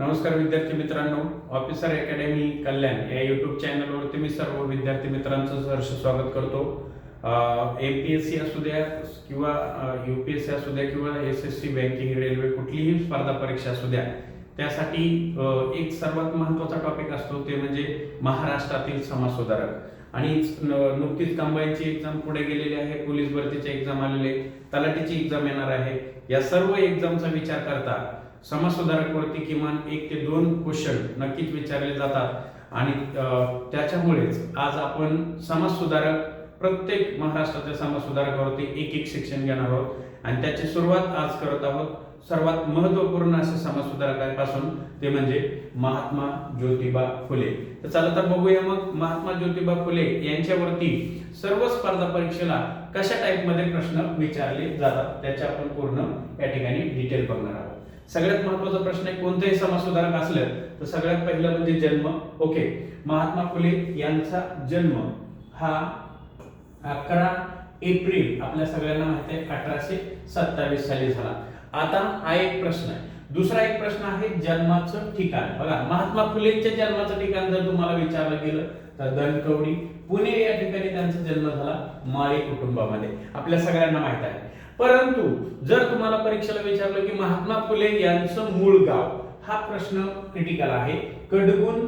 नमस्कार विद्यार्थी मित्रांनो ऑफिसर अकॅडमी कल्याण या यूट्यूब चॅनलवरती मी सर्व विद्यार्थी मित्रांचं सहर्ष स्वागत करतो. एम पी एस सी असू द्या किंवा यू पी एस सी असू द्या किंवा S S C banking railway कुठलीही स्पर्धा परीक्षा असू द्या त्यासाठी एक सर्वात महत्त्वाचा टॉपिक असतो ते म्हणजे महाराष्ट्रातील समाज सुधारक आणि नुकतीच कंबाईनची एक्झाम पुढे गेलेली आहे पोलीस भरतीची एक्झाम आलेली आहे तलाठीची एक्झाम येणार आहे. या सर्व एक्झामचा विचार करता समाज सुधारकवरती किमान एक ते दोन क्वेश्चन नक्कीच विचारले जातात. आणि त्याच्यामुळेच आज आपण समाज सुधारक प्रत्येक महाराष्ट्राच्या समाजसुधारकावरती एक एक शिक्षण घेणार आहोत. आणि त्याची सुरुवात आज करत आहोत. सर्वात महत्त्वपूर्ण असे समाजसुधारकापासून ते म्हणजे महात्मा ज्योतिबा फुले. तर चला तर बघूया मग महात्मा ज्योतिबा फुले यांच्यावरती सर्व स्पर्धा परीक्षेला कशा टाईपमध्ये प्रश्न विचारले जातात त्याचे आपण पूर्ण या ठिकाणी डिटेल बघणार आहोत. सगळ्यात महत्त्वाचा प्रश्न आहे कोणतंही समाजसुधारक असलं तर सगळ्यात पहिलं म्हणजे जन्म. ओके महात्मा फुले यांचा जन्म हा अकरा एप्रिल आपल्या सगळ्यांना माहिती आहे अठराशे सत्तावीस साली झाला. आता हा एक प्रश्न आहे. दुसरा एक प्रश्न आहे जन्माचं ठिकाण. बघा महात्मा फुलेंच्या जन्माचं ठिकाण जर तुम्हाला विचारलं गेलं तर दनकवडी पुणे या ठिकाणी त्यांचा जन्म झाला माळी कुटुंबामध्ये. आपल्या सगळ्यांना माहीत आहे. परंतु जर तुम्हाला परीक्षेला विचारलं की महात्मा फुले यांचं मूळ गाव हा प्रश्न क्रिटिकल आहे. कडगुण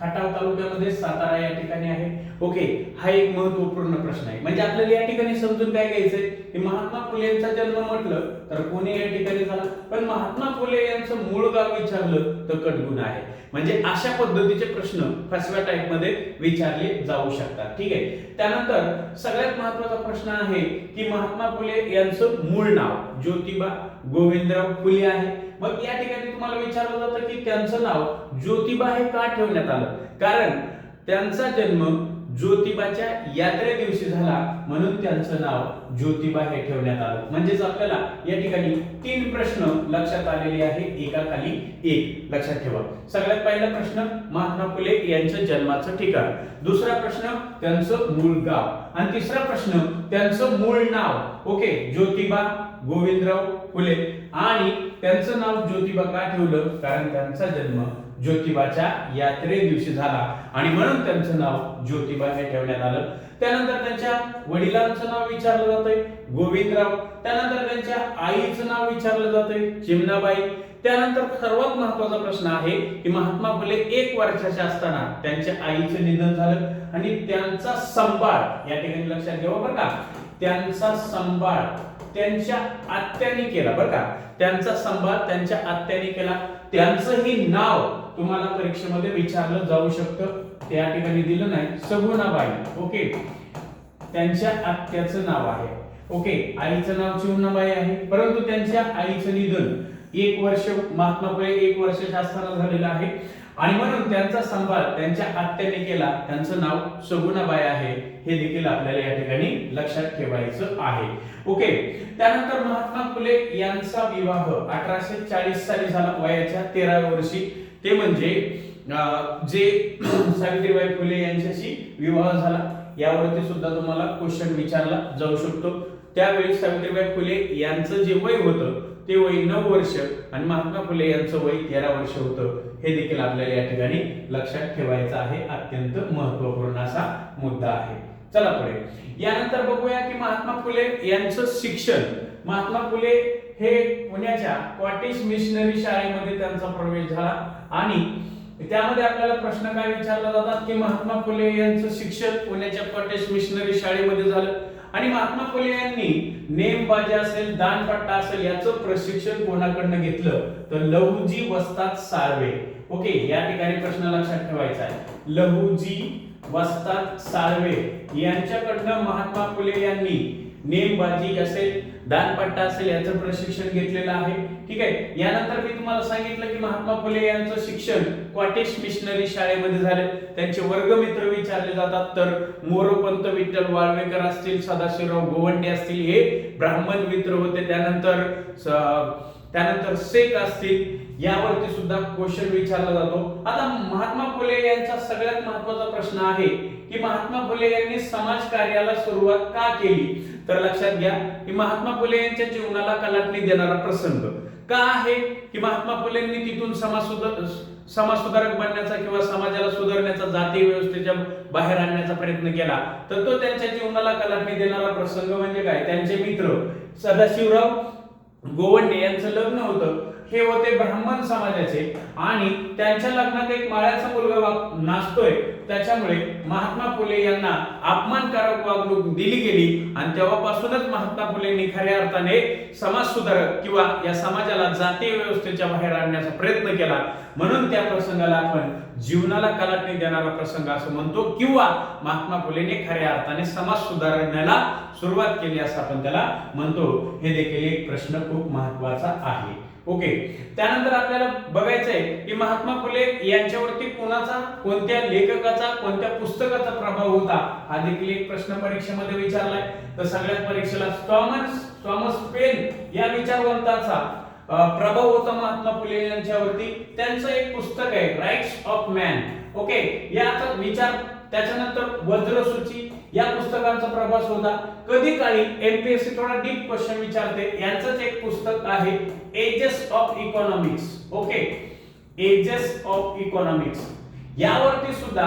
खटाव तालुक्यामध्ये सातारा या ठिकाणी आहे. ओके हा एक महत्त्वपूर्ण प्रश्न आहे. म्हणजे आपल्याला या ठिकाणी समजून काय घ्यायचंय? की महात्मा फुले यांचा जन्म म्हटलं तर पुणे या ठिकाणी झाला? पण महात्मा फुले यांचं मूळ गाव विचारलं तर कडगुण आहे. म्हणजे अशा पद्धतीचे प्रश्न फसव्या टाईपमध्ये विचारले जाऊ शकतात. ठीक आहे? त्यानंतर सगळ्यात महत्त्वाचा प्रश्न आहे की महात्मा फुले यांचं मूळ नाव ज्योतिबा गोविंदराव फुले आहे. मग या ठिकाणी तुम्हाला विचारलं जातं की त्यांचं नाव ज्योतिबा हे का ठेवण्यात आलं? कारण त्यांचा जन्म ज्योतिबाच्या यात्रे दिवशी झाला म्हणून त्यांचं नाव ज्योतिबा हे ठेवण्यात आलं. म्हणजेच आपल्याला या ठिकाणी तीन प्रश्न लक्षात आलेले आहे एका खाली एक. लक्षात ठेवा. सगळ्यात पहिला प्रश्न महात्मा फुले यांचं जन्माचं ठिकाण. दुसरा प्रश्न त्यांचं मूळ गाव. आणि तिसरा प्रश्न त्यांचं मूळ नाव. ओके ज्योतिबा गोविंदराव फुले. आणि त्यांचं नाव ज्योतिबा का ठेवलं? कारण त्यांचा जन्म ज्योतिबाच्या यात्रे दिवशी झाला. आणि म्हणून त्यांचं नाव ज्योतिबा हे ठेवण्यात आलं. त्यानंतर त्यांच्या वडिलांचं नाव विचारलं जातंय गोविंदराव. त्यानंतर त्यांच्या आईचं नाव विचारलं जातंय चिमणाबाई. त्यानंतर सर्वात महत्त्वाचा प्रश्न आहे की महात्मा फुले एक वर्षाचे असताना त्यांच्या आईचं निधन झालं आणि त्यांचा संभाळ या ठिकाणी लक्षात घ्यावा बरं का? त्यांचा संभाळ त्यांच्या आत्याने केला बरं का? त्यांचा संभाळ त्यांच्या आत्याने केला. त्यांचंही नाव तुम्हाला परीक्षेमध्ये विचारलं जाऊ शकतं. त्या ठिकाणी दिलं नाही. सगुणाबाई. ओके? त्यांच्या आत्याचं नाव आहे. ओके? आईचं नाव चिवणाबाई आहे. परंतु त्यांच्या आईचं निधन एक वर्ष महात्मा फुले एक वर्षाच्या असताना झालेलं आहे. आणि म्हणून त्यांचा संवाद त्यांच्या आत्याने केला. त्यांचं नाव सगुणाबाई आहे. हे देखील आपल्याला या ठिकाणी लक्षात ठेवायचं आहे. ओके. त्यानंतर महात्मा फुले यांचा विवाह अठराशे चाळीस साली झाला. वयाच्या तेराव्या वर्षी. ते म्हणजे जे सावित्रीबाई फुले यांच्याशी विवाह झाला. यावरती सुद्धा तुम्हाला क्वेश्चन विचारला जाऊ शकतो. त्यावेळी सावित्रीबाई फुले यांचं जे वय होतं ते वय नऊ वर्ष आणि महात्मा फुले यांचं वय तेरा वर्ष होतं. हे देखील आपल्याला या ठिकाणी लक्षात ठेवायचं आहे. अत्यंत महत्त्वपूर्ण असा मुद्दा आहे. चला पुढे. यानंतर बघूया की महात्मा फुले यांचं शिक्षण. महात्मा फुले हे पुण्याच्या कॉटेज मिशनरी शाळेमध्ये त्यांचा प्रवेश झाला आणि त्यामध्ये आपल्याला प्रश्न काय विचारला जातात की महात्मा फुले यांचं शिक्षण पुण्याच्या कॉटेज मिशनरी शाळेमध्ये झालं. आणि महात्मा फुले यांनी नेमबाजी असेल दानपट्टा असेल याचं प्रशिक्षण कोणाकडनं घेतलं? तर लवजी वस्तात साळवे. ओके या ठिकाणी प्रश्न लक्षात ठेवायचा आहे. लहुजी वस्ताद साळवे यांच्याकडनं महात्मा फुले यांनी नेमबाजी असेल दानपट्टा असेल याचं प्रशिक्षण घेतलेलं आहे. ठीक आहे यानंतर मी तुम्हाला सांगितलं की महात्मा फुले यांचं शिक्षण क्वाटेश मिशनरी शाळेमध्ये झाले. त्यांचे वर्गमित्र विचारले जातात तर मोरोपंत विठ्ठल वाळवेकर असतील सदाशिवराव गोवंडे असतील हे ब्राह्मण मित्र होते. त्यानंतर त्यानंतर शेख असतील यावरती सुद्धा क्वेश्चन विचारला जातो. आता महात्मा फुले यांचा सगळ्यात महत्त्वाचा प्रश्न आहे की महात्मा फुले यांनी समाज कार्याला सुरुवात का केली? तर लक्षात घ्या की महात्मा फुले यांच्या जीवनाला कलाटणी देणारा प्रसंग. का आहे? की महात्मा फुलेंनी तिथून समाज सुधार समाज सुधारक बनण्याचा किंवा समाजाला सुधारण्याचा जाती व्यवस्थेच्या बाहेर आणण्याचा प्रयत्न केला तर तो त्यांच्या जीवनाला कलाटणी देणारा प्रसंग म्हणजे काय? त्यांचे मित्र. सदाशिवराव गोवंडे यांचं लग्न होतं. हे होते ब्राह्मण समाजाचे. आणि त्यांच्या लग्नात एक माळ्याचा मुलगा नाचतोय. त्याच्यामुळे महात्मा फुले यांना अपमानकारक वागणूक दिली गेली. आणि तेव्हापासूनच महात्मा फुलेंनी खऱ्या अर्थाने समाज सुधारक किंवा या समाजाला जातीय व्यवस्थेच्या बाहेर आणण्याचा प्रयत्न केला. म्हणून त्या प्रसंगाला आपण जीवनाला कलाटणी देणारा प्रसंग असं म्हणतो. किंवा महात्मा फुलेने खऱ्या अर्थाने समाज सुधारण्याला सुरुवात केली असं आपण त्याला म्हणतो. हे देखील एक प्रश्न खूप महत्त्वाचा आहे. ओके. त्यानंतर आपल्याला बघायचं आहे की महात्मा फुले यांच्यावरती कोणाचा कोणत्या लेखकाचा कोणत्या पुस्तकाचा प्रभाव होता? हा देखील एक प्रश्न परीक्षेमध्ये विचारलाय. तर सगळ्यात परीक्षेला थॉमस थॉमस पेन या विचारवंताचा प्रभाव होता महात्मा फुले यांच्यावरती. त्यांचं एक पुस्तक आहे राईट्स ऑफ मॅन ओके. याचा विचार त्याच्यानंतर वज्रसूची या पुस्तकांचा प्रभास होता. कधी काळी एमपीएससी थोडा डीप क्वेश्चन विचारते. यांचंच एक पुस्तक आहे ages of economics okay ages of economics यावरती सुद्धा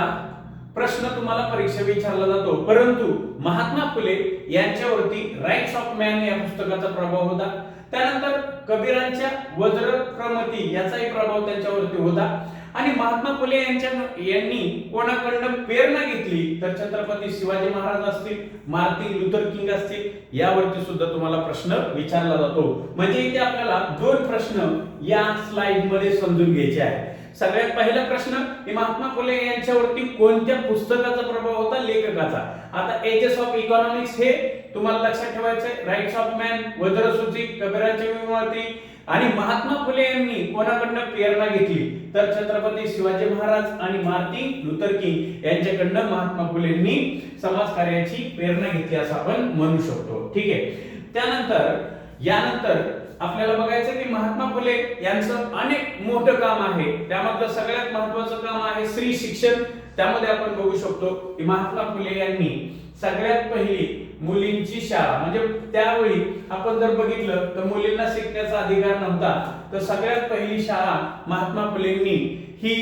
प्रश्न तुम्हाला परीक्षा विचारला जातो. परंतु महात्मा फुले यांच्यावरती राईट्स ऑफ मॅन या पुस्तकाचा प्रभाव होता. त्यानंतर कबीरांच्या वज्रक्रमती याचाही प्रभाव त्यांच्यावरती होता. आणि महात्मा फुले यांच्या यांनी कोणाकडनं प्रेरणा घेतली तर छत्रपती शिवाजी महाराज असतील मार्टिन लुथर किंग असतील यावरती सुद्धा तुम्हाला प्रश्न विचारला जातो. म्हणजे इथे आपल्याला दोन प्रश्न या स्लाइडमध्ये समजून घ्यायचे आहे सगळ्यात पहिला प्रश्न महात्मा फुले यांच्यावरती कोणत्या पुस्तकाचा प्रभाव होता लेखकाचा? आता एजेस ऑफ इकॉनॉमिक्स हे तुम्हाला लक्षात ठेवायचे राईट्स ऑफ मॅन वज्रसूची कबीराची विमती आणि महात्मा फुले यांनी कोणाकडनं प्रेरणा घेतली? तर छत्रपती शिवाजी महाराज आणि मार्टिन लुथर किंग यांच्याकडनं महात्मा फुलेंनी समाजकार्याची प्रेरणा घेतली असं आपण म्हणू शकतो. ठीक आहे? त्यानंतर यानंतर आपल्याला बघायचं की महात्मा फुले यांचं अनेक मोठं काम आहे. त्यामधलं सगळ्यात महत्वाचं काम आहे स्त्री शिक्षण. त्यामध्ये आपण बघू शकतो की महात्मा फुले यांनी सगळ्यात पहिली मुलींची शाळा. म्हणजे त्यावेळी आपण जर बघितलं तर मुलींना शिकण्याचा अधिकार नव्हता. तर सगळ्यात पहिली शाळा महात्मा फुलेंनी ही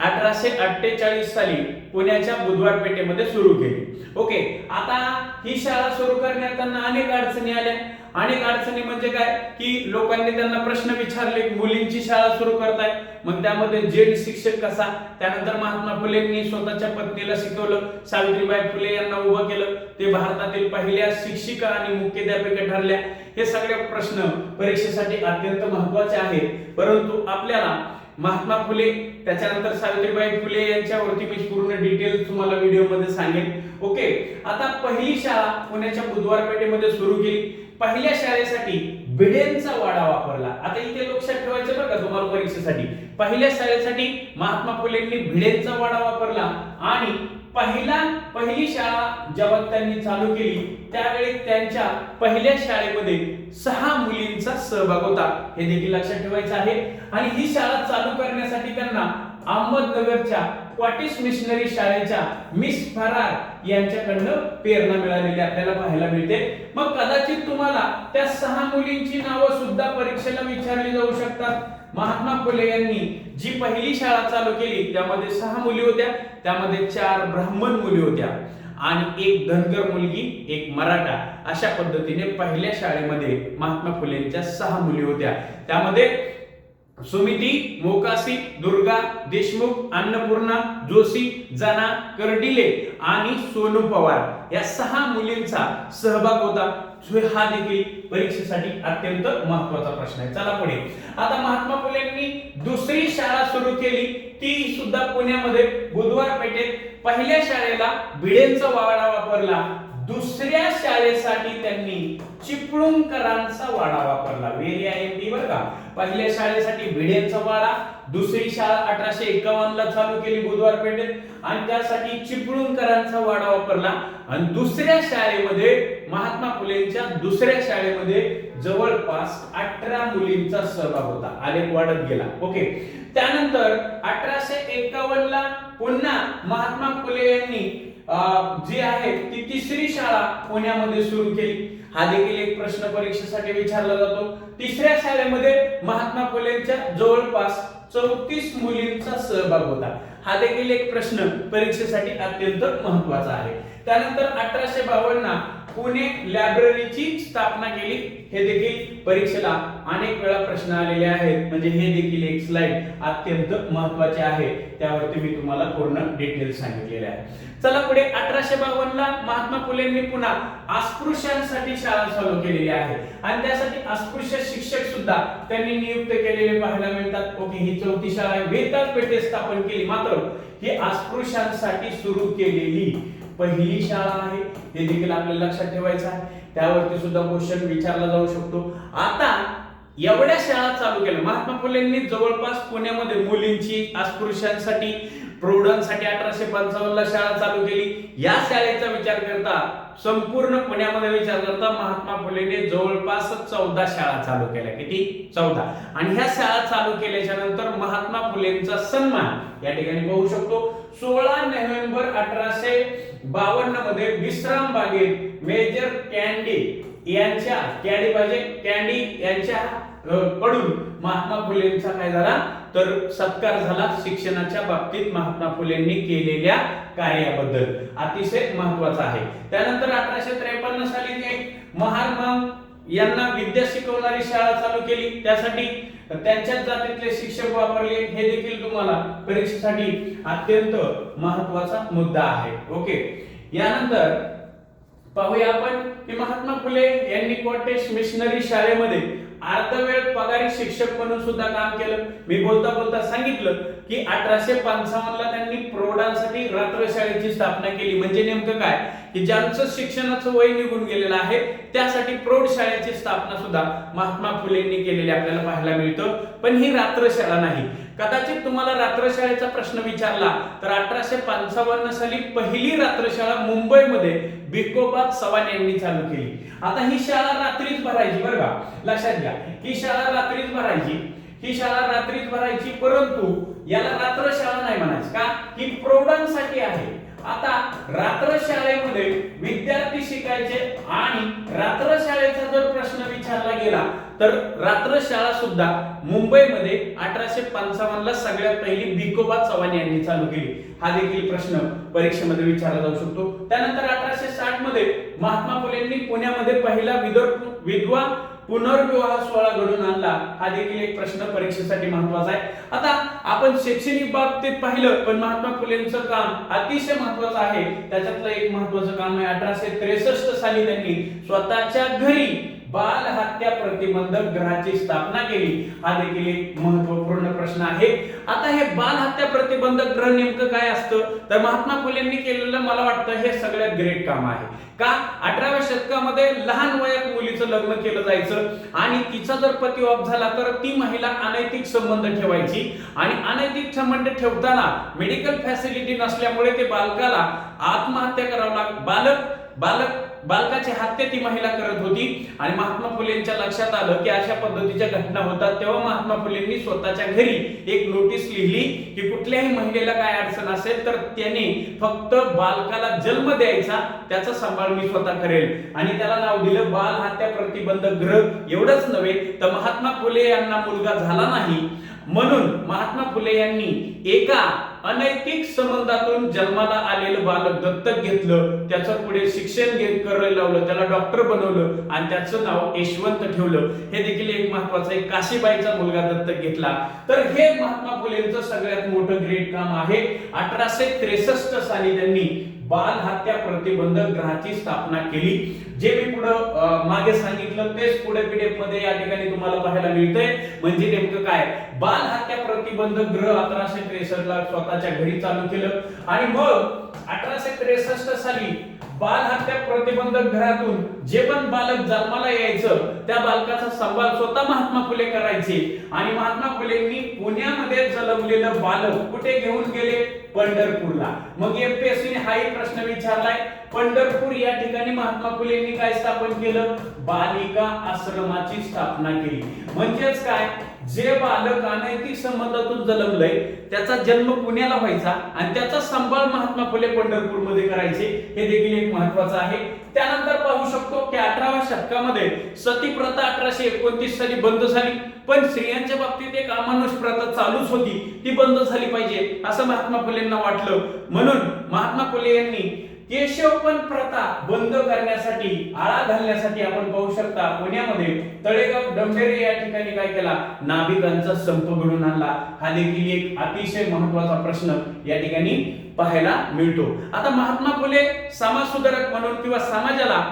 अठराशे अठ्ठेचाळीस साली पुण्याच्या बुधवार पेठेमध्ये सुरू केली. ओके आता ही शाळा सुरू करण्यात त्यांना अनेक अडचणी आल्या. अनेक अडचणी म्हणजे काय? की लोकांनी त्यांना प्रश्न विचारले मुलींची शाळा सुरू करताय. मग त्यामध्ये जेड शिक्षक कसा? त्यानंतर महात्मा फुलेंनी स्वतःच्या पत्नीला शिकवलं सावित्रीबाई फुले यांना उभं केलं. ते भारतातील पहिल्या शिक्षिका आणि मुख्याध्यापिका ठरल्या. हे सगळे प्रश्न परीक्षेसाठी अत्यंत महत्त्वाचे आहेत. परंतु आपल्याला महात्मा फुले त्याच्यानंतर सावित्रीबाई फुले यांच्यावरती मी पूर्ण डिटेल तुम्हाला व्हिडिओमध्ये सांगेन. ओके आता पहिली शाळा पुण्याच्या बुधवार पेठेमध्ये सुरू केली. पहिल्या शाळेसाठी भिडेंचा वाडा वापरला. आता इथे लक्षात ठेवायचं बरं का तुम्हाला परीक्षेसाठी. पहिल्या शाळेसाठी महात्मा फुलेंनी भिडेंचा वाडा वापरला आणि पहिला पहिली शाळा जेव्हा त्यांनी चालू केली त्यावेळी त्यांच्या पहिल्या शाळेमध्ये सहा मुलींचा सहभाग होता. हे देखील लक्षात ठेवायचं आहे. आणि ही शाळा चालू करण्यासाठी त्यांना अहमदनगरच्या क्वाटिस मिशनरी शाळेच्या मिस फरार यांच्याकडनं प्रेरणा मिळालेली आपल्याला पाहायला मिळते. मग कदाचित तुम्हाला त्या सहा मुलींची नावं सुद्धा परीक्षेला विचारली जाऊ शकतात. महात्मा फुले यांनी जी पहिली शाळा चालू केली त्यामध्ये सहा मुली होत्या त्यामध्ये चार ब्राह्मण मुली होत्या. आणि एक धनगर मुलगी एक मराठा. अशा पद्धतीने पहिल्या शाळेमध्ये महात्मा फुलेंच्या सहा मुली होत्या. त्यामध्ये सुमिती मोकासी दुर्गा देशमुख अन्नपूर्णा जोशी जना कर्डिले आणि सोनू पवार. या सहा मुलींचा सहभाग होता. हा देखील परीक्षेसाठी अत्यंत महत्त्वाचा प्रश्न आहे. चला पुढे. आता महात्मा फुलेंनी दुसरी शाळा सुरू केली. ती सुद्धा पुण्यामध्ये बुधवार पेठेत. पहिल्या शाळेला भिडेंचा वाडा वापरला. दुसऱ्या शाळेसाठी त्यांनी चिपळूणकरांचा वाडा वापरला. वेरी आहे ती बरं का. पहिल्या शाळेसाठी भिडेंचा वाडा. दुसरी शाळा अठराशे एकावन्न ला चालू केली बुधवार पेठेत. आणि त्यासाठी चिपळूणकरांचा वाडा वापरला. आणि दुसऱ्या शाळेमध्ये महात्मा फुलेंच्या दुसऱ्या शाळेमध्ये जवळपास अठरा मुलींचा सहभाग होता. आलेख वाढत गेला. ओके त्यानंतर अठराशे एकावन्न ला पुन्हा महात्मा फुले यांनी जी आहे ती तिसरी शाळा पुण्यामध्ये सुरू केली. हा देखील एक प्रश्न परीक्षेसाठी विचारला जातो. तिसऱ्या शाळेमध्ये महात्मा फुलेंच्या जवळपास चौतीस मुलींचा सहभाग होता. हा देखील एक प्रश्न परीक्षेसाठी अत्यंत महत्त्वाचा आहे. त्यानंतर अठराशे बावन्न पुणे लायब्ररीची स्थापना केली. हे देखील परीक्षेला अनेक वेळा प्रश्न आलेले आहेत. म्हणजे हे देखील एक स्लाइड अत्यंत महत्त्वाचे आहे. त्यावरती मी तुम्हाला पूर्ण डिटेल सांगितलेले आहे. चला पुढे अठराशे बावन्न ला महात्मा फुलेंनी पुन्हा अस्पृश्यांसाठी शाळा चालू केलेली आहे. आणि त्यासाठी अस्पृश्य शिक्षक सुद्धा त्यांनी नियुक्त केलेले पाहायला मिळतात. ओके ही चौथी शाळा आहे. वेताळ पेठे स्थापन केली. मात्र ही अस्पृश्यांसाठी सुरू केलेली पहिली शाळा आहे हे देखील आपल्याला लक्षात ठेवायचं आहे. त्यावरती सुद्धा क्वेश्चन विचारला जाऊ शकतो. आता एवढ्या शाळा चालू केल्या. महात्मा फुलेंनी जवळपास पुण्यामध्ये मुलींची अस्पृश्यांसाठी प्रौढांसाठी अठराशे पंचावन्न ला शाळा चालू केली. या शाळेचा विचार करता संपूर्ण पुण्यामध्ये विचार करता महात्मा फुलेने जवळपास चौदा शाळा चालू केल्या. किती? चौदा. आणि ह्या शाळा चालू केल्याच्यानंतर महात्मा फुलेंचा सन्मान या ठिकाणी पाहू शकतो. सोळा नोव्हेंबर अठराशे बावन्नमध्ये विश्राम बागेत मेजर कॅन्डी यांच्या कॅन्डी पाहिजे? कॅन्डी यांच्या कडून महात्मा फुलेंचा काय झाला? तर सत्कार झाला शिक्षणाच्या बाबतीत महात्मा फुलेंनी केलेल्या कार्याबद्दल. अतिशय महत्त्वाचा आहे. त्यानंतर अठराशे त्रेपन्न साली महात्मा यांना विद्या शिकवणारी शाळा चालू केली. त्यासाठी त्यांच्याच जातीतले शिक्षक वापरले हे देखील तुम्हाला परीक्षेसाठी अत्यंत महत्त्वाचा मुद्दा आहे. ओके यानंतर पाहूया आपण की महात्मा फुले यांनी कोटेश मिशनरी शाळेमध्ये अर्धवेळ पगारी शिक्षक म्हणून सुद्धा काम केलं. मी बोलता बोलता सांगितलं की अठराशे पंचावन्न ला त्यांनी प्रौढांसाठी रात्र शाळेची स्थापना केली. म्हणजे नेमकं काय? की ज्यांचं शिक्षणाचं वय निघून गेलेलं आहे त्यासाठी प्रौढ शाळेची स्थापना सुद्धा महात्मा फुलेंनी केलेली आपल्याला पाहायला मिळतं. पण ही रात्रशाळा नाही. कदाचित तुम्हाला रात्रशाळेचा प्रश्न विचारला तर अठराशे पंचावन्न साली पहिली रात्रशाळा मुंबईमध्ये भिकोबा चव्हाण यांनी चालू केली. आता ही शाळा रात्रीच भरायची बरं का? लक्षात घ्या. ही शाळा रात्रीच भरायची. ही शाळा रात्रीच भरायची परंतु याला रात्रशाळा नाही म्हणायची. का? ही प्रौढांसाठी आहे. आता रात्र शाळेमध्ये विद्यार्थी शिकायचे आणि रात्र शाळेचा जर प्रश्न विचारला गेला तर रात्र शाळा सुद्धा मुंबईमध्ये अठराशे पंचावन्न ला सगळ्यात पहिली भिकोबा चव्हाण यांनी चालू केली. हा देखील प्रश्न परीक्षेमध्ये विचारला जाऊ शकतो. त्यानंतर अठराशे साठमध्ये महात्मा फुलेंनी पुण्यामध्ये पहिला विदर्भ विधवा पुनर्विवाह सोहळा घडून आणला. हा देखील एक प्रश्न परीक्षेसाठी महत्त्वाचा आहे. आता आपण शैक्षणिक बाबतीत पाहिलं पण महात्मा फुलेंचं काम अतिशय महत्वाचं आहे. त्याच्यातलं एक महत्वाचं काम आहे अठराशे त्रेसष्ट साली त्यांनी स्वतःच्या घरी बाल हत्या प्रतिबंधक गृहाची स्थापना केली. हा देखील एक महत्त्वपूर्ण प्रश्न आहे. आता हे बाल हत्या प्रतिबंधक ग्रह नेमकं काय असतं? तर महात्मा फुलेंनी केलेलं मला वाटतं हे सगळ्यात ग्रेट काम आहे. का? अठराव्या शतकामध्ये लहान वयात मुलीचं लग्न केलं जायचं आणि तिचा जर पती ऑफ झाला तर ती महिला अनैतिक संबंध ठेवायची. आणि अनैतिक संबंध ठेवताना मेडिकल फॅसिलिटी नसल्यामुळे ते बालकाला आत्महत्या करावं लाग बालक बालक बालकाची हत्या ती महिला करत होती. आणि महात्मा फुलेंच्या लक्षात आलं की अशा पद्धतीच्या घटना होतात. तेव्हा महात्मा फुलेंनी स्वतःच्या घरी एक नोटीस लिहिली की कुठल्याही महिलेला काय अडचण असेल तर त्याने फक्त बालकाला जन्म द्यायचा त्याचा सांभाळ मी स्वतः करेल. आणि त्याला नाव दिलं बाल हत्या प्रतिबंध ग्रह. एवढंच नव्हे तर महात्मा फुले यांना मुलगा झाला नाही. म्हणून महात्मा फुले यांनी एका अनैतिक संबंधातून जन्माला आलेलं बालक दत्तक घेतलं त्याचं पुढे शिक्षण घे करायला लावलं त्याला डॉक्टर बनवलं आणि त्याचं नाव यशवंत ठेवलं. हे देखील एक महत्वाचं आहे. काशीबाईचा मुलगा दत्तक घेतला. तर हे महात्मा फुलेंचं सगळ्यात मोठं ग्रेट काम आहे. अठराशे त्रेसष्ट साली त्यांनी बाल हत्या प्रतिबंधक ग्रहाची स्थापना केली. जे मी पुढं मागे सांगितलं तेच पुढे पीडीएफमध्ये या ठिकाणी तुम्हाला पाहायला मिळतंय. म्हणजे नेमकं काय? बाल हत्या प्रतिबंधक ग्रह अठराशे त्रेसष्ट ला स्वतःच्या घरी चालू केलं. आणि मग अठराशे त्रेसष्ट साली बाल हत्या प्रतिबंधक घरातून जे पण बालक जन्माला यायचं त्या बालकाचा संवाद स्वतः महात्मा फुले करायचे. आणि महात्मा फुलेंनी पुण्यामध्ये जन्मलेलं बालक कुठे घेऊन गेले? पंढरपूरला. मग एमपीएससी हाही प्रश्न विचारलाय पंढरपूर या ठिकाणी महात्मा फुलेंनी काय स्थापन केलं? बालिका आश्रमाची स्थापना केली. म्हणजेच काय? जे बालक अनैतिक संबंधातून जन्मलंय त्याचा जन्म पुण्याला व्हायचा आणि त्याचा सांभाळ महात्मा फुले पंढरपूरमध्ये करायचे हे देखील एक महत्वाचं आहे. त्यानंतर पाहू शकतो की अठराव्या शतकामध्ये सती प्रथा अठराशे एकोणतीस साली बंद झाली. पण स्त्रियांच्या बाबतीत एक अमानुष प्रथा चालूच होती. ती बंद झाली पाहिजे असं महात्मा फुलेंना वाटलं. म्हणून महात्मा फुले यांनी केशवपण प्रथा बंद करण्यासाठी आळा घालण्यासाठी आपण पाहू शकता पुण्यामध्ये तळेगाव डंबेरे या ठिकाणी काय केला? नाभिकांचा संप घडून आणला. हा देखील एक अतिशय महत्त्वाचा प्रश्न या ठिकाणी पाहायला मिळतो. आता महात्मा फुले समाज सुधारक म्हणून किंवा समाजाला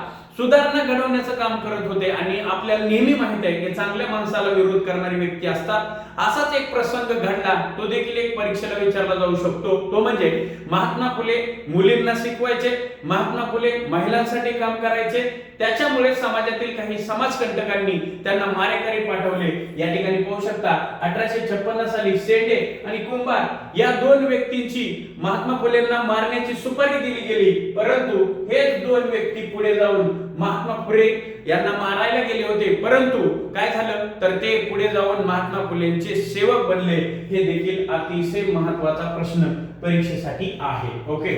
सुधारणा घडवण्याचं काम करत होते आणि आपल्याला नेहमी माहीत आहे की चांगल्या माणसाला विरोध करणारी व्यक्ती असतात. असाच एक प्रसंग घडला. तो देखील एक परीक्षेला विचारला जाऊ शकतो. तो म्हणजे महात्मा फुले मुलींना शिकवायचे महात्मा फुले महिलांसाठी काम करायचे. त्याच्यामुळे समाजातील काही समाजकंटकांनी त्यांना मारेकरी पाठवले. या ठिकाणी पाहू शकता अठराशे छप्पन्न साली शेंडे आणि कुंभार या दोन व्यक्तींची महात्मा फुलेंना मारण्याची सुपारी दिली गेली. परंतु हेच दोन व्यक्ती पुढे जाऊन महात्मा फुले यांना मारायला गेले होते. परंतु काय झालं? तर ते पुढे जाऊन महात्मा फुलेंचे सेवक बनले. हे देखील अतिशय महत्त्वाचा प्रश्न परीक्षेसाठी आहे. ओके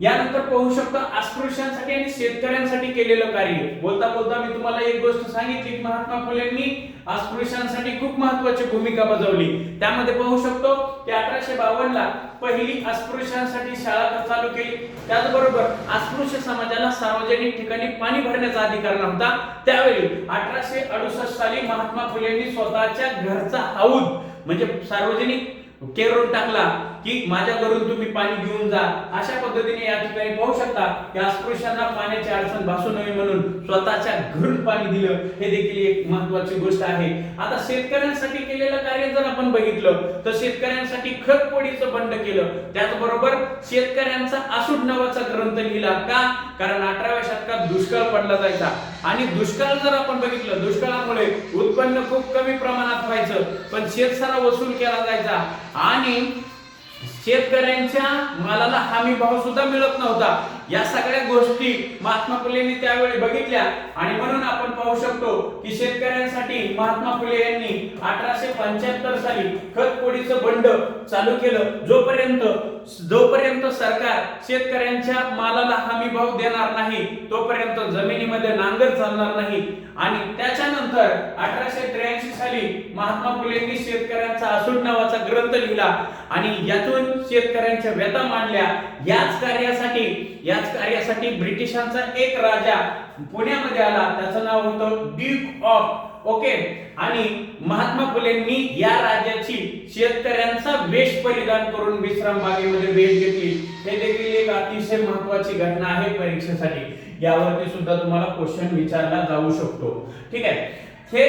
यानंतर पाहू शकता अस्पृश्यांसाठी आणि शेतकऱ्यांसाठी केलेलं कार्य. बोलता बोलता मी तुम्हाला एक गोष्ट सांगितली महात्मा फुलेंनी अस्पृश्यांसाठी खूप महत्वाची भूमिका बजावली. त्यामध्ये पाहू शकतो की अठराशे बावन्न ला पहिली अस्पृश्यांसाठी शाळा चालू केली. त्याचबरोबर अस्पृश्य समाजाला सार्वजनिक ठिकाणी पाणी भरण्याचा अधिकार नव्हता. त्यावेळी अठराशे अडुसष्ट साली महात्मा फुलेंनी स्वतःच्या घरचा हौद म्हणजे सार्वजनिक केरून टाकला. की माझ्या घरून तुम्ही पाणी घेऊन जा. अशा पद्धतीने या ठिकाणी पाहू शकता की अस्पृश्यांना पाण्याची अडचण भासू नये म्हणून स्वतःच्या घरून पाणी दिलं हे देखील एक महत्वाची गोष्ट आहे. आता शेतकऱ्यांसाठी केलेलं कार्य जर आपण बघितलं तर शेतकऱ्यांसाठी खत पोडीचं बंड केलं. त्याचबरोबर शेतकऱ्यांचा आसूड नावाचा ग्रंथ लिहिला का? कारण अठराव्या शतकात दुष्काळ पडला जायचा. आणि दुष्काळ जर आपण बघितलं दुष्काळामुळे उत्पन्न खूप कमी प्रमाणात व्हायचं पण शेतसारा वसूल केला जायचा. आणि शेतकऱ्यांच्या मालाला हमी भाव सुद्धा मिळत नव्हता. या सगळ्या गोष्टी महात्मा फुलेंनी त्यावेळी बघितल्या. आणि म्हणून आपण पाहू शकतो की शेतकऱ्यांसाठी महात्मा फुले यांनी अठराशे पंच्याहत्तर साली खतपोडीचं बंड चालू केलं जोपर्यंत जोपर्यंत सरकार शेतकऱ्यांच्या मालाला हमी भाव देणार नाही तोपर्यंत जमिनीमध्ये नांगर चालणार नाही. आणि त्याच्यानंतर अठराशे त्र्याऐंशी साली महात्मा फुलेंनी शेतकऱ्यांचा असूट नावाचा ग्रंथ लिहिला. आणि यातून शेतकऱ्यांच्या व्यथा मांडल्या. याच कार्यासाठी याच कार्यासाठी ब्रिटिशांचा एक राजा पुण्यामध्ये आला. त्याचं नाव होतं ड्यूक ऑफ ओके. आणि महात्मा फुलेंनी या राज्याची शेतकऱ्यांचा वेश परिधान करून विश्राम बागेमध्ये भेट घेतली. हे देखील एक अतिशय महत्वाची घटना आहे परीक्षेसाठी. यावरती सुद्धा तुम्हाला क्वेश्चन विचारला जाऊ शकतो. ठीक आहे. हे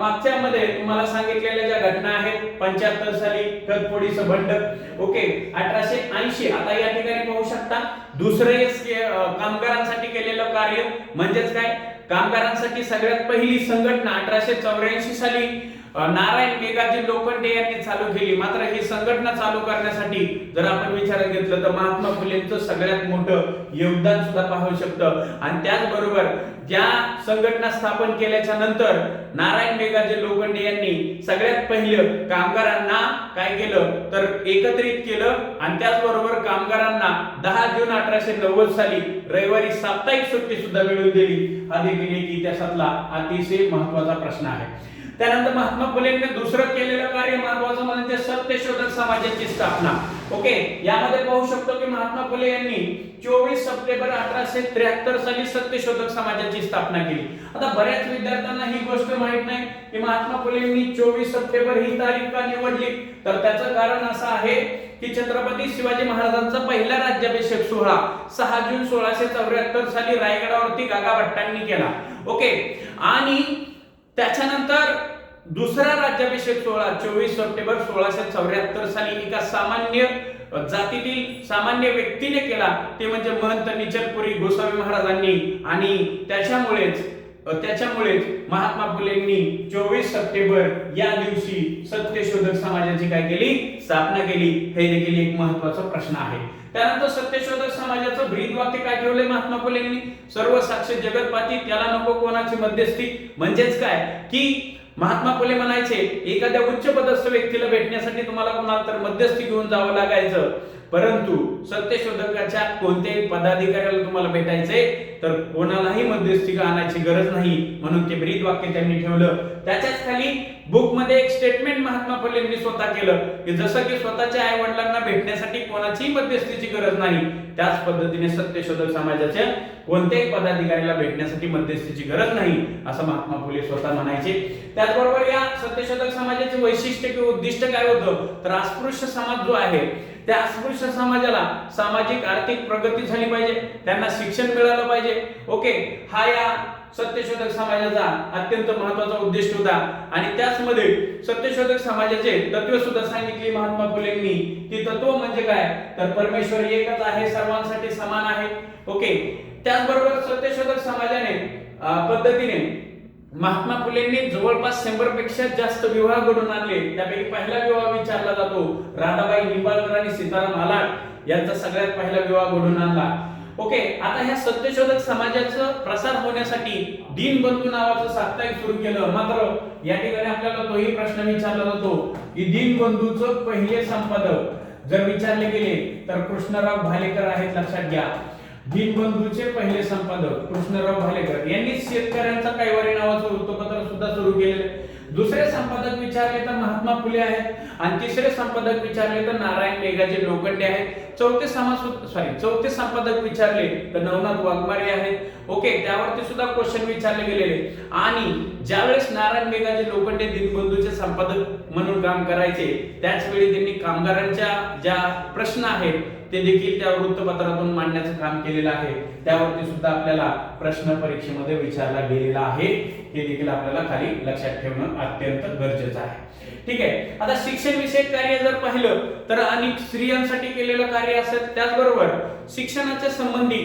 मागच्या मध्ये तुम्हाला सांगितलेल्या ज्या घटना आहेत पंच्याहत्तर साली कदपोडीचं बंड ओके अठराशे ऐंशी. आता या ठिकाणी पाहू शकता दुसरं कामगारांसाठी केलेलं कार्य म्हणजेच काय? कामगारांसाठी सगळ्यात पहिली संघटना अठराशे चौऱ्याऐंशी साली नारायण मेघाजी लोखंडे यांनी चालू केली. मात्र ही संघटना चालू करण्यासाठी जर आपण विचारात घेतलं तर महात्मा फुलेंचं सगळ्यात मोठं योगदान सुद्धा पाहू शकतं. आणि त्याचबरोबर ज्या संघटना स्थापन केल्याच्यानंतर नारायण मेघाजी लोखंडे यांनी सगळ्यात पहिलं कामगारांना काय केलं? तर एकत्रित केलं. आणि त्याचबरोबर कामगारांना दहा जून अठराशे नव्वद साली रविवारी साप्ताहिक सुट्टी सुद्धा मिळवून दिली. हा देखील एक इतिहासातला अतिशय महत्त्वाचा प्रश्न आहे. त्यानंतर महात्मा फुलेंनी दुसरं केलेलं कार्य महत्वाचं म्हणजे सत्यशोधक समाजाची स्थापना. ओके यामध्ये पाहू शकतो की महात्मा फुले यांनी चोवीस सप्टेंबर अठराशे त्र्याहत्तर साली सत्यशोधक समाजाची स्थापना केली. आता बऱ्याच विद्यार्थ्यांना ही गोष्ट माहीत नाही की महात्मा फुलेंनी चोवीस सप्टेंबर ही तारीख का निवडली? तर त्याचं कारण असं आहे की छत्रपती शिवाजी महाराजांचा पहिला राज्याभिषेक सोहळा सहा जून सोळाशे चौऱ्याहत्तर साली रायगडावरती गागा भट्टांनी केला. ओके आणि त्याच्यानंतर दुसरा राज्याभिषेक सोहळा चोवीस सप्टेंबर सोळाशे चौऱ्याहत्तर साली एका सामान्य जातीतील सामान्य व्यक्तीने केला. ते म्हणजे महंत निचलपुरी गोसावी महाराजांनी. आणि त्याच्यामुळेच त्याच्यामुळेच महात्मा फुलेंनी चोवीस सप्टेंबर या दिवशी सत्यशोधक समाजाची काय केली? स्थापना केली. हे देखील एक महत्त्वाचा प्रश्न आहे. त्यानंतर सत्यशोधक समाजाचं ब्रीद वाक्य काय ठेवले महात्मा फुलेंनी? सर्व साक्ष जगतपाती त्याला नको कोणाची मध्यस्थी. म्हणजेच काय? की महात्मा फुले म्हणायचे एखाद्या उच्च पदस्थ व्यक्तीला भेटण्यासाठी तुम्हाला कोणाला तर मध्यस्थी घेऊन जावं लागायचं. परंतु सत्यशोधकाच्या कोणत्याही पदाधिकाऱ्याला तुम्हाला भेटायचे तर कोणालाही मध्यस्थी आणायची गरज नाही म्हणून ते ब्रीद वाक्य त्यांनी ठेवलं. त्याच्याच खाली बुकमध्ये एक स्टेटमेंट महात्मा फुलेंनी स्वतः केलं की जसं की स्वतःच्या आई वडिलांना भेटण्यासाठी कोणाचीही मध्यस्थीची गरज नाही त्याच पद्धतीने सत्यशोधक समाजाच्या कोणत्याही पदाधिकाऱ्याला भेटण्यासाठी मध्यस्थीची गरज नाही असं महात्मा फुले स्वतः म्हणायचे. त्याचबरोबर या सत्यशोधक समाजाचे वैशिष्ट्य किंवा उद्दिष्ट काय होतं? तर अस्पृश्य समाज जो आहे त्या अस्पृश्य समाजाला सामाजिक आर्थिक प्रगती झाली पाहिजे. त्यांना शिक्षण मिळालं पाहिजे. ओके हा या सत्यशोधक समाजाचा अत्यंत महत्त्वाचा उद्देश होता. आणि त्याचमध्ये सत्यशोधक समाजाचे तत्व सुद्धा सांगितली महात्मा फुलेंनी. ती तत्व म्हणजे काय? तर परमेश्वर एकच आहे सर्वांसाठी समान आहे. ओके त्याचबरोबर सत्यशोधक समाजाने पद्धतीने महात्मा फुलेंनी जवळपास शंभरपेक्षा जास्त विवाह घडून आणले. त्यापैकी पहिला विवाह विचारला जातो राधाबाई निंबाळकर आणि सीताराम आलाट यांचा सगळ्यात पहिला विवाह घडून आणला. ओके आता ह्या सत्यशोधक समाजाचं प्रसार होण्यासाठी दीनबंधू नावाचं साप्ताहिक सुरू केलं. मात्र या ठिकाणी आपल्याला तोही प्रश्न विचारला जातो की दीनबंधूचं पहिले संपादक जर विचारले गेले तर कृष्णराव भालेकर आहेत लक्षात घ्या. दीनबंधूचे पहिले संपादक कृष्णराव भालेकर यांनी शेतकऱ्यांचा कैवारी नावाचं वृत्तपत्र सुद्धा सुरू केलेले दुसरे संपादक विचारले तर महात्मा फुले आहेत आणि तिसरे संपादक विचारले तर नारायण मेघाचे लोखंडे आहेत. चौथे समाज सॉरी चौथे संपादक विचारले तर नवनाथ वाघमारे आहेत. ओके त्यावरती सुद्धा क्वेश्चन विचारले गेलेले आणि ज्यावेळेस नारायण मेघाचे लोखंडे दीनबंधूचे संपादक म्हणून काम करायचे त्याच वेळी त्यांनी कामगारांच्या ज्या प्रश्न आहेत ते देखील त्या वृत्तपत्रातून मांडण्याचं काम केलेलं आहे. त्यावरती सुद्धा आपल्याला प्रश्न परीक्षेमध्ये विचारला गेलेला आहे. हे देखील आपल्याला खाली लक्षात ठेवणं अत्यंत गरजेचं आहे. ठीक आहे. आता शिक्षण विषयक कार्य जर पाहिलं तर अनेक स्त्रियांसाठी केलेलं कार्य असेल त्याचबरोबर शिक्षणाच्या संबंधी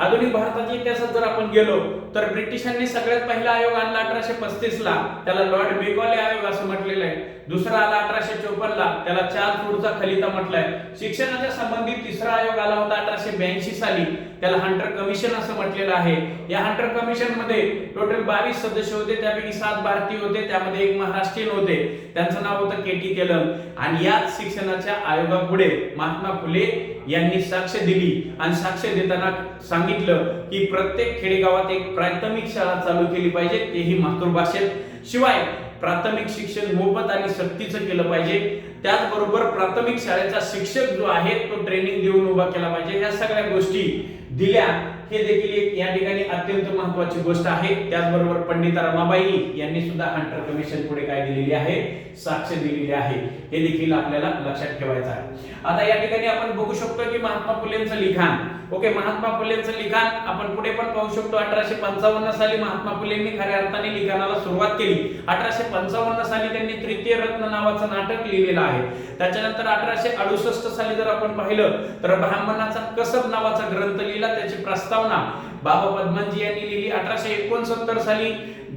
आधुनिक भारताच्या इतिहासात जर आपण गेलो तर ब्रिटिशांनी सगळ्यात पहिला आयोग आणला अठराशे पस्तीस ला त्याला लॉर्ड बेगॉले आयोग असं म्हटलेलं आहे. दुसरा आला अठराशे चोपन्न ला त्याला चार फूडचा खलिता म्हटलाय. शिक्षणाच्या संबंधित तिसरा आयोग आला होता अठराशे ब्याऐंशी साली. त्याला हंटर कमिशन असं म्हटलेलं आहे. या हंटर कमिशनमध्ये टोटल बावीस सदस्य होते. त्यापैकी सात भारतीय होते. त्यामध्ये एक महाराष्ट्रीयन होते. त्यांचं नाव होतं के टी आणि याच शिक्षणाच्या आयोगापुढे महात्मा फुले यांनी साक्ष दिली. आणि साक्ष देताना सांगितलं की प्रत्येक खेडेगावात एक प्राथमिक शाळा चालू केली पाहिजे तेही मातृभाषेत शिवाय प्राथमिक शिक्षण मोफत आणि सक्तीचं केलं पाहिजे. त्याचबरोबर प्राथमिक शाळेचा शिक्षक जो आहे तो ट्रेनिंग देऊन उभा केला पाहिजे. या सगळ्या गोष्टी दिल्या. हे देखील एक या ठिकाणी अत्यंत महत्वाची गोष्ट आहे. त्याचबरोबर पंडिता रमाबाई यांनी सुद्धा हंटर कमिशन पुढे काय दिलेली आहे? साक्ष दिलेली आहे. हे देखील आपल्याला लक्षात ठेवायचं आहे. आता या ठिकाणी आपण बघू शकतो की महात्मा फुलेंचं लिखाण. ओके महात्मा फुलेंचं लिखाण आपण पुढे पण पाहू शकतो. अठराशे पंचावन्न साली महात्मा फुलेंनी खऱ्या अर्थाने लिखाणाला सुरुवात केली. अठराशे पंचावन्न साली त्यांनी तृतीय रत्न नावाचं नाटक लिहिलेलं आहे. त्याच्यानंतर अठराशे अडुसष्ट साली जर आपण पाहिलं तर ब्राह्मणाचा कसब नावाचा ग्रंथ लिहिला. त्याची प्रस्तावना बाबा पद्मनजी यांनी लिहिली अठराशे एकोणसत्तर साली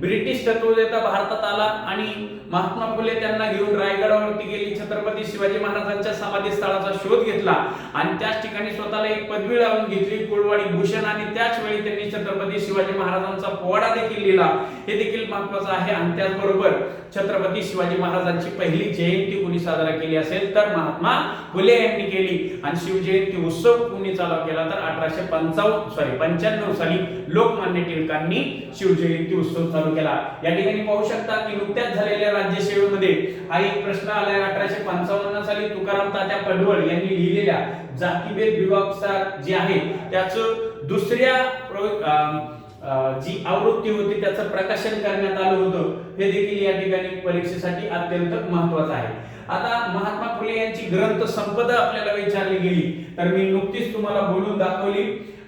ब्रिटिश तत्ववेत्ता भारतात आला आणि महात्मा फुले त्यांना घेऊन रायगडावरती गेली. छत्रपती शिवाजी महाराजांच्या समाधी स्थळाचा शोध घेतला आणि त्याच ठिकाणी स्वतःला एक पदवी लावून घेतली. कुळवाडी भूषण आणि त्याच वेळी त्यांनी छत्रपती शिवाजी महाराजांचा पोवाडा देखील लिहिला. हे देखील महत्वाचं आहे आणि त्याचबरोबर छत्रपती शिवाजी महाराजांची पहिली जयंती कोणी साजरा केली असेल तर महात्मा फुले यांनी केली. आणि शिवजयंती उत्सव कोणी चालू केला तर अठराशे पंचावन्न सॉरी पंच्याण्णव साली लोकमान्य टिळकांनी शिवजयंती उत्सव चालू केला. या ठिकाणी पाहू शकता की नुकत्याच झालेल्या राज्य सेवेमध्ये हा एक प्रश्न आलाय. अठराशे पंचावन्न साली तुकाराम तात्या पडवळ यांनी लिहिलेल्या जातीभेद विभाग जे आहे त्याचं दुसऱ्या जी आवृत्ती होती त्याचं प्रकाशन करण्यात आलं होतं. हे देखील या ठिकाणी परीक्षेसाठी अत्यंत महत्वाचं आहे. आता महात्मा फुले यांची ग्रंथ संपदा आपल्याला विचारली गेली. तर मी नुकतीच तुम्हाला बोलून दाखवली.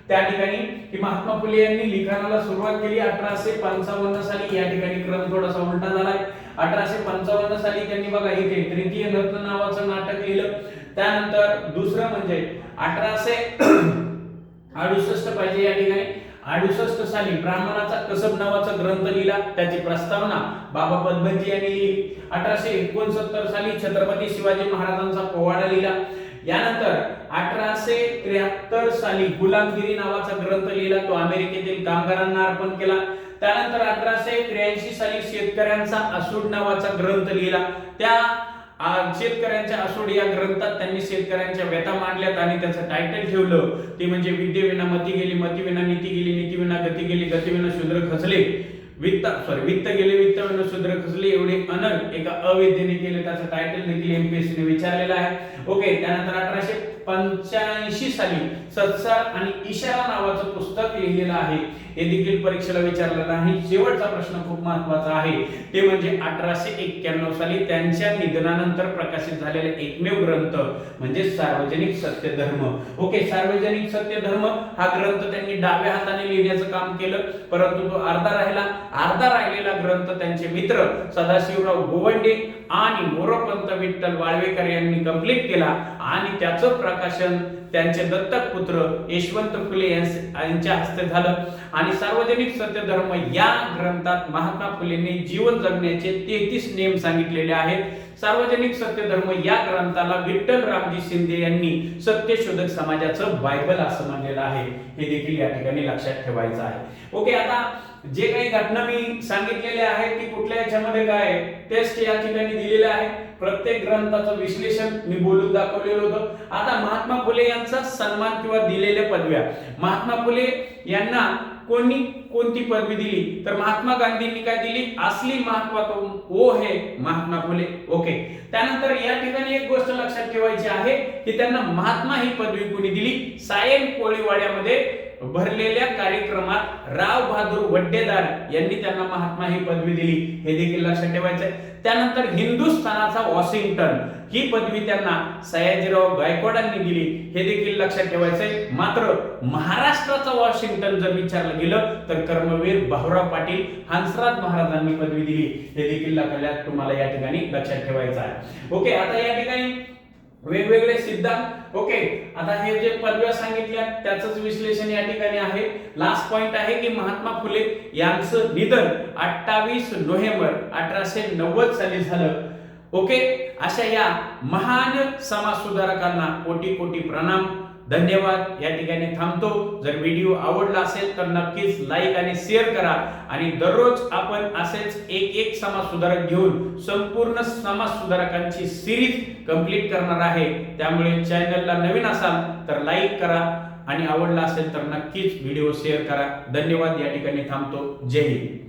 त्या ठिकाणी की महात्मा फुले यांनी लिखाणाला सुरुवात केली. अठराशे पंचावन्न साली या ठिकाणी क्रम थोडासा उलटा झालाय. अठराशे पंचावन्न साली त्यांनी बघा इथे तृतीय रत्न नावाचं नाटक लिहिलं. त्यानंतर दुसरं म्हणजे अठराशे अडुसष्ट पाहिजे या ठिकाणी. अडुसष्ट साली ब्राह्मणाचा कसब नावाचा ग्रंथ लिहिला. त्याची प्रस्तावना बाबा पद्मजी यांनी लिहिली. अठराशे एकोणसत्तर साली छत्रपती शिवाजी महाराजांचा पोवाडा लिहिला. यानंतर अठराशे त्र्याहत्तर साली गुलामगिरी नावाचा ग्रंथ लिहिला तो अमेरिकेतील कामगारांना अर्पण केला. त्यानंतर अठराशे त्र्याऐंशी साली शेतकऱ्यांचा असूड नावाचा ग्रंथ लिहिला. त्या शेतकऱ्यांच्या असूड या ग्रंथात त्यांनी शेतकऱ्यांच्या व्यथा मांडल्यात आणि त्याचं टायटल ठेवलं. ते म्हणजे विद्येविना मती गेली मतीविना नीती गेली नीतीविना गती गेली गतीविना शूद्र खचले. वित्त सॉरी वित्त गेले वित्त विना शूद्र खचले एवढे अनर एका अविद्येने केले त्याचं टायटल देखील एमपीएससी ने विचारलेलं आहे. ओके त्यानंतर अठराशे पंच्याऐंशी साली सत्सार आणि इशारा नावाचं पुस्तक लिहिलेलं आहे. हे देखील परीक्षेला विचारलेलं आहे शेवटचा प्रश्न खूप महत्त्वाचा आहे. ते म्हणजे अठराशे एक्क्याण्णव साली त्यांच्या निधनानंतर प्रकाशित झालेला एकमेव ग्रंथ म्हणजे सार्वजनिक सत्य धर्म ओके सार्वजनिक सत्य धर्म हा ग्रंथ त्यांनी डाव्या हाताने लिहिण्याचं काम केलं. परंतु तो अर्धा राहिला. अर्धा राहिलेला ग्रंथ त्यांचे मित्र सदाशिवराव गोवंडे आणि मोरोपंत विठ्ठल वाळवेकर यांनी कंप्लीट केला आणि त्याचं प्रकाशन त्यांचे दत्तक पुत्र यशवंत फुले यांच्या हस्ते झालं. आणि सार्वजनिक सत्यधर्म या ग्रंथात महात्मा फुलेंनी जीवन जगण्याचे तेहतीस नियम सांगितलेले आहेत. सार्वजनिक सत्यधर्म या ग्रंथाला विठ्ठल रामजी शिंदे यांनी सत्यशोधक समाजाचं बायबल असं म्हणलेलं आहे. हे देखील या ठिकाणी लक्षात ठेवायचं आहे. ओके आता जे काही घटना मी सांगितलेल्या आहेत की कुठल्या याच्यामध्ये काय टेस्ट या ठिकाणी दिलेलं आहे प्रत्येक ग्रंथाचं विश्लेषण मी बोलून दाखवलेलं होतं. आता महात्मा फुले यांचा सन्मान किंवा दिलेल्या पदव्या. महात्मा फुले यांना कोणी कोणती पदवी दिली? तर महात्मा गांधींनी काय दिली? असली महत्वा ओ हे महात्मा फुले. ओके. त्यानंतर या ठिकाणी एक गोष्ट लक्षात ठेवायची आहे की त्यांना महात्मा ही पदवी कोणी दिली? सायन कोळीवाड्यामध्ये भरलेल्या कार्यक्रमात राव बहादूर वड्डेदार यांनी त्यांना महात्मा ही पदवी दिली. हे देखील लक्षात ठेवायचं त्यानंतर हिंदुस्थानाचा वॉशिंग्टन ही पदवी त्यांना सयाजीराव गायकवाडांनी दिली. हे देखील लक्षात ठेवायचंय. मात्र महाराष्ट्राचा वॉशिंग्टन जर विचारलं गेलं तर कर्मवीर भाऊराव पाटील हंसराज महाराजांनी पदवी दिली. हे देखील तुम्हाला या ठिकाणी लक्षात ठेवायचं आहे. ओके आता या ठिकाणी वेगवेगळे सिद्धांत. ओके आता हे जे पदव्या सांगितल्या त्याच विश्लेषण या ठिकाणी आहे. लास्ट पॉइंट आहे की महात्मा फुले यांचं निधन अठ्ठावीस नोव्हेंबर अठराशे नव्वद साली झालं. ओके अशा या महान समाज सुधारकांना कोटी कोटी प्रणाम. धन्यवाद. या ठिकाणी थांबतो. जर व्हिडिओ आवडला असेल तर नक्कीच लाईक आणि शेअर करा. आणि दररोज आपण असेच एक एक समाज सुधारक घेऊन संपूर्ण समाज सुधारकांची सिरीज कंप्लीट करणार आहे. त्यामुळे चॅनलला नवीन असाल तर लाईक करा. आणि आवडला असेल तर नक्कीच व्हिडिओ शेअर करा. धन्यवाद. या ठिकाणी थांबतो. जय हिंद.